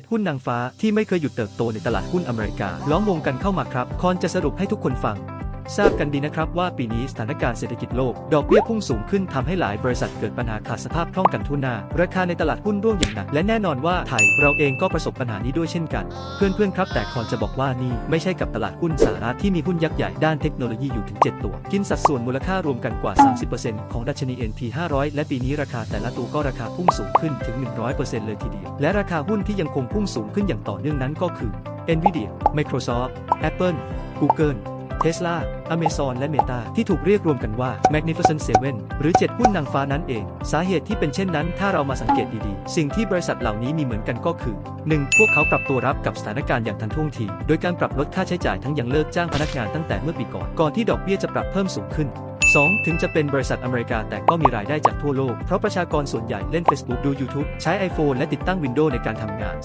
7 หุ้นนางฟ้าที่ไม่เคยหยุดเติบโตในตลาดหุ้นอเมริกา ล้อมวงกันเข้ามาครับ คอนจะสรุปให้ทุกคนฟัง ทราบกันดีนะครับว่าปีนี้สถานการณ์เศรษฐกิจโลก ดอกเบี้ยพุ่งสูงขึ้นทำให้หลายบริษัทเกิดปัญหาขาดสภาพคล่องกันทั่วหน้าราคาในตลาดหุ้นร่วงอย่างหนัก และแน่นอนว่าไทยเราเองก็ประสบปัญหานี้ด้วยเช่นกัน เพื่อนๆครับ แต่คอนจะบอกว่านี่ไม่ใช่กับตลาดหุ้นสหรัฐที่มีหุ้นยักษ์ใหญ่ด้านเทคโนโลยีอยู่ถึง 7 ตัว กินสัดส่วนมูลค่ารวมกันกว่า 30%ของดัชนี NP 500 และปีนี้ราคาแต่ละตัวก็ราคาพุ่งสูงขึ้นถึง 100%เลยทีเดียวและราคาหุ้นที่ยังคงพุ่งสูงขึ้นอย่างต่อเนื่องนั้นก็คือ Nvidia Microsoft Apple Google Tesla Amazon และ Meta ที่ถูกเรียกรวมกันว่า Magnificent Seven หรือ 7 หุ้นนางฟ้านั้นเอง สาเหตุที่เป็นเช่นนั้น ถ้าเรามาสังเกตดีๆ สิ่งที่บริษัทเหล่านี้มีเหมือนกันก็คือ 1. พวกเขาปรับตัวรับกับสถานการณ์อย่างทันท่วงที โดยการปรับลดค่าใช้จ่ายทั้งยังเลิกจ้างพนักงานตั้งแต่เมื่อปีก่อน ก่อนที่ดอกเบี้ยจะปรับเพิ่มสูงขึ้น 2. ถึงจะเป็นบริษัทอเมริกาแต่ก็มีรายได้จากทั่วโลก เพราะประชากรส่วนใหญ่เล่น Facebook ดู YouTube ใช้ iPhone และติดตั้ง Windows ในการทำงาน